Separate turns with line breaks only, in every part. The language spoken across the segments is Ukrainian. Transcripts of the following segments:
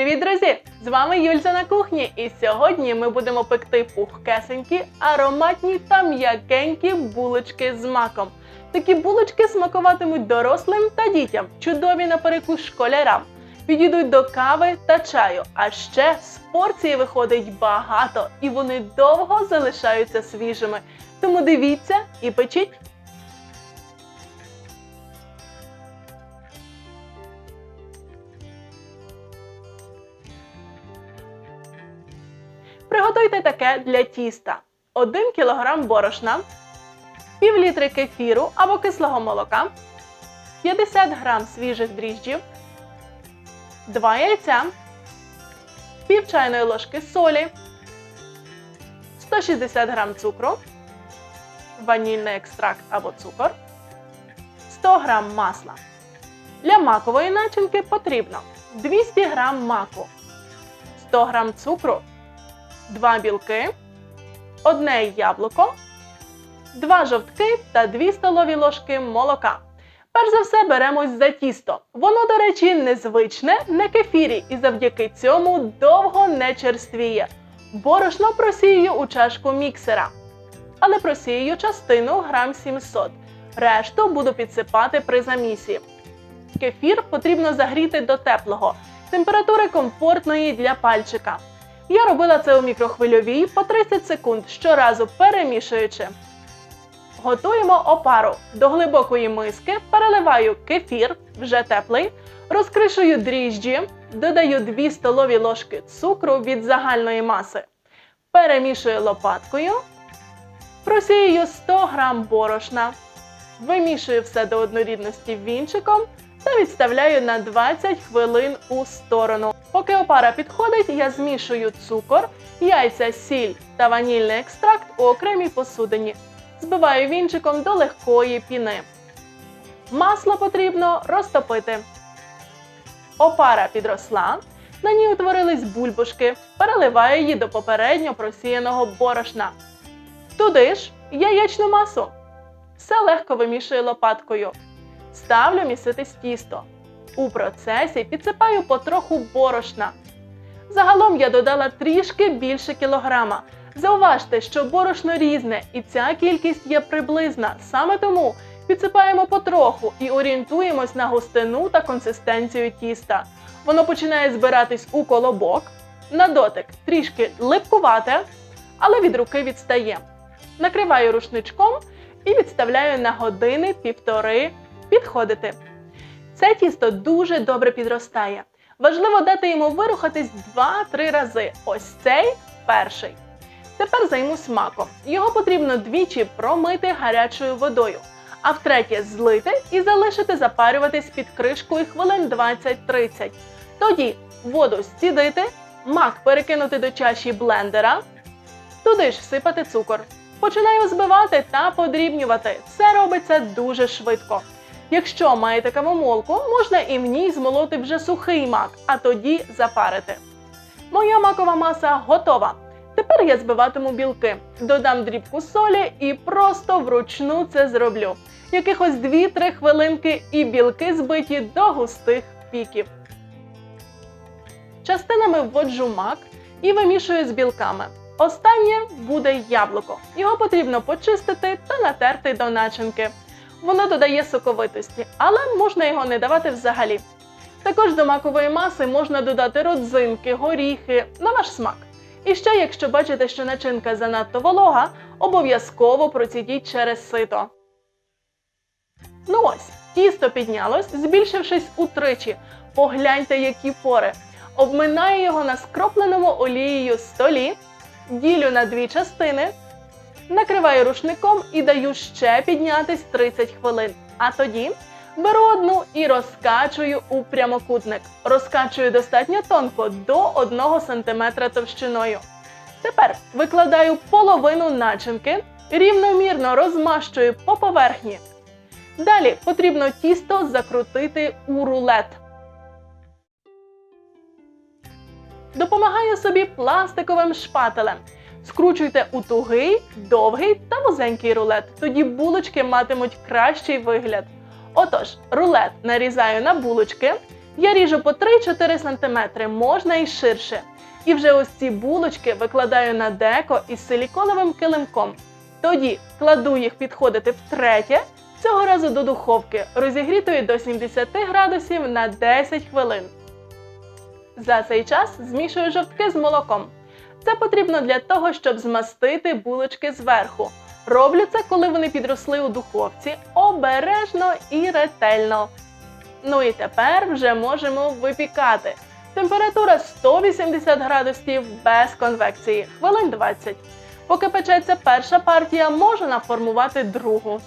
Привіт, друзі! З вами Юльза на кухні, і сьогодні ми будемо пекти пухкесенькі, ароматні та м'якенькі булочки з маком. Такі булочки смакуватимуть дорослим та дітям, чудові на перекус школярам. Підійдуть до кави та чаю, а ще з порції виходить багато, і вони довго залишаються свіжими. Тому дивіться і печіть. Таке для тіста: 1 кг борошна, пів літри кефіру або кислого молока, 50 г свіжих дріжджів, 2 яйця, пів чайної ложки солі, 160 г цукру, ванільний екстракт або цукор, 100 г масла. Для макової начинки потрібно 200 г маку, 100 г цукру, 2 білки, одне яблуко, 2 жовтки та 2 столові ложки молока. Перш за все беремось за тісто. Воно, до речі, незвичне, не кефірі, і завдяки цьому довго не черствіє. Борошно просію у чашку міксера. Але просію частину грам 700. Решту буду підсипати при замісі. Кефір потрібно загріти до теплого, температури комфортної для пальчика. Я робила це у мікрохвильовій по 30 секунд, щоразу перемішуючи. Готуємо опару. До глибокої миски переливаю кефір, вже теплий, розкришую дріжджі, додаю 2 столові ложки цукру від загальної маси. Перемішую лопаткою, просіюю 100 г борошна, вимішую все до однорідності вінчиком та відставляю на 20 хвилин у сторону. Поки опара підходить, я змішую цукор, яйця, сіль та ванільний екстракт у окремій посудині. Збиваю вінчиком до легкої піни. Масло потрібно розтопити. Опара підросла, на ній утворились бульбашки. Переливаю її до попередньо просіяного борошна. Туди ж яєчну масу. Все легко вимішую лопаткою. Ставлю міситись тісто. У процесі підсипаю потроху борошна. Загалом я додала трішки більше кілограма. Зауважте, що борошно різне і ця кількість є приблизна. Саме тому підсипаємо потроху і орієнтуємось на густину та консистенцію тіста. Воно починає збиратись у колобок. На дотик трішки липкувате, але від руки відстає. Накриваю рушничком і відставляю на години півтори підходити. Це тісто дуже добре підростає. Важливо дати йому вирухатись 2-3 рази. Ось цей перший. Тепер займусь маком. Його потрібно двічі промити гарячою водою, а втретє злити і залишити запарюватись під кришкою хвилин 20-30. Тоді воду зцідити, мак перекинути до чаші блендера, туди ж всипати цукор. Починаю збивати та подрібнювати. Це робиться дуже швидко. Якщо маєте кавомолку, можна і в ній змолоти вже сухий мак, а тоді запарити. Моя макова маса готова. Тепер я збиватиму білки, додам дрібку солі і просто вручну це зроблю. Якихось 2-3 хвилинки і білки збиті до густих піків. Частинами вводжу мак і вимішую з білками. Останнє буде яблуко. Його потрібно почистити та натерти до начинки. Воно додає соковитості, але можна його не давати взагалі. Також до макової маси можна додати родзинки, горіхи на ваш смак. І ще, якщо бачите, що начинка занадто волога, обов'язково процідіть через сито. Ну ось, тісто піднялось, збільшившись утричі. Погляньте, які пори. Обминаю його на скропленому олією столі, ділю на дві частини. Накриваю рушником і даю ще піднятись 30 хвилин. А тоді беру одну і розкачую у прямокутник. Розкачую достатньо тонко до 1 см товщиною. Тепер викладаю половину начинки, рівномірно розмащую по поверхні. Далі потрібно тісто закрутити у рулет. Допомагаю собі пластиковим шпателем. Скручуйте у тугий, довгий та вузенький рулет. Тоді булочки матимуть кращий вигляд. Отож, рулет нарізаю на булочки, Я ріжу по 3-4 см, можна і ширше. І вже ось ці булочки викладаю на деко із силіконовим килимком. Тоді кладу їх підходити втретє, цього разу до духовки, розігрітої до 70 градусів на 10 хвилин. За цей час змішую жовтки з молоком. Це потрібно для того, щоб змастити булочки зверху. Роблю це, коли вони підросли у духовці, обережно і ретельно. Ну і тепер вже можемо випікати. Температура 180 градусів без конвекції, хвилин 20. Поки печеться перша партія, можна формувати другу.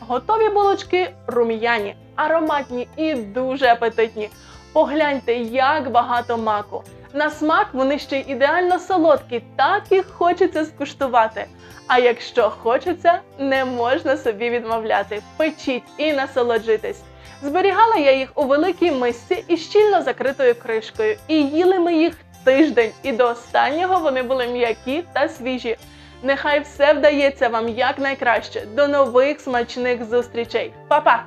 Готові булочки рум'яні, ароматні і дуже апетитні. Погляньте, як багато маку. На смак вони ще ідеально солодкі, так їх хочеться скуштувати. А якщо хочеться, не можна собі відмовляти. Печіть і насолоджуйтесь. Зберігала я їх у великій мисці із щільно закритою кришкою, і їли ми їх тиждень, і до останнього вони були м'які та свіжі. Нехай все вдається вам якнайкраще. До нових смачних зустрічей. Па-па!